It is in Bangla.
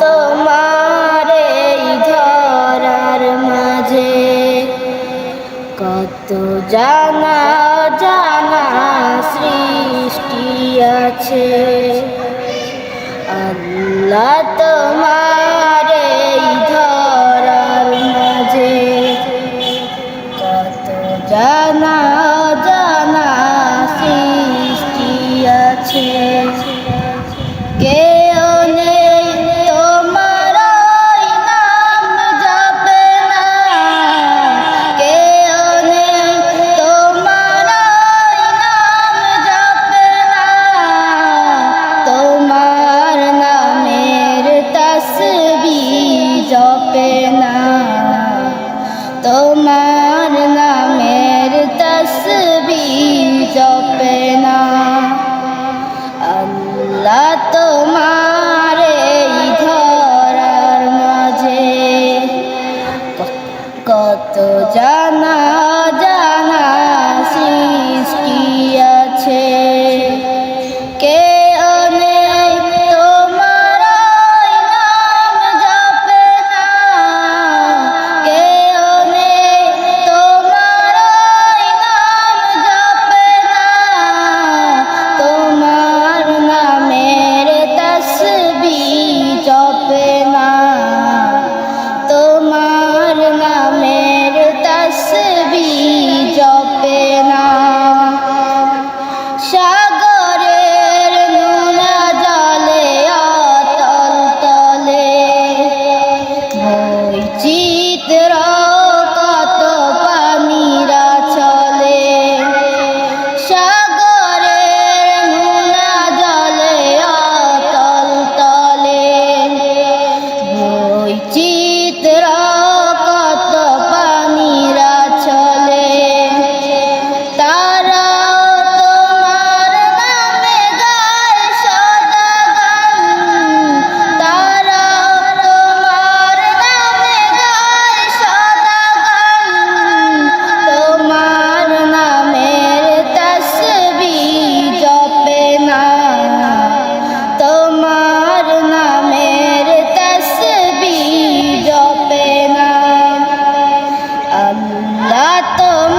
তোমার এই ধরার মাঝে। কত জানা জানা সৃষ্টি আছে। আল্লাহ তোমার আল্লাহ তো